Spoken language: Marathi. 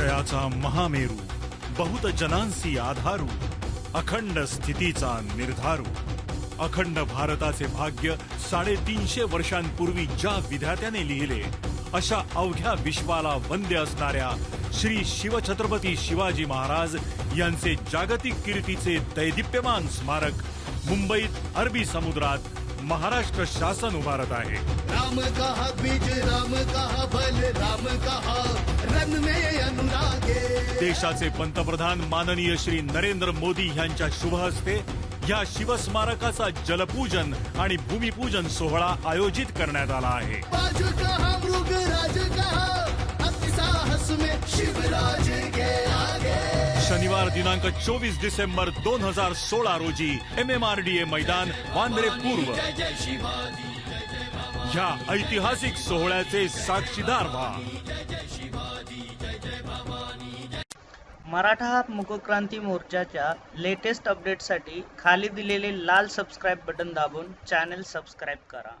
महाराष्ट्राचा महामेरू बहुत जनांसी आधारू अखंड स्थितीचा निर्धारू. अखंड भारताचे भाग्य साडेतीनशे वर्षांपूर्वी ज्या विधात्याने लिहिले अशा अवघ्या विश्वाला वंद्य असणाऱ्या श्री शिवछत्रपती शिवाजी महाराज यांचे जागतिक कीर्तीचे दैदिप्यमान स्मारक मुंबईत अरबी समुद्रात महाराष्ट्र शासन उभारत आहे. राम कहा बीज राम कहा बल राम कहा देशाचे पंतप्रधान माननीय श्री नरेंद्र मोदी यांच्या शुभ हस्ते या शिवस्मारकाचा जलपूजन आणि भूमिपूजन सोहळा आयोजित करण्यात आला आहे. शनिवार दिनांक चोवीस डिसेंबर दोन हजार सोळा रोजी M M R D A मैदान वांद्रे पूर्व. ह्या ऐतिहासिक सोहळ्याचे साक्षीदार व्हा. मराठा मुकक्रांती मोर्चाच्या लेटेस्ट अपडेटसाठी खाली दिलेले लाल सबस्क्राईब बटन दाबून चॅनल सबस्क्राईब करा.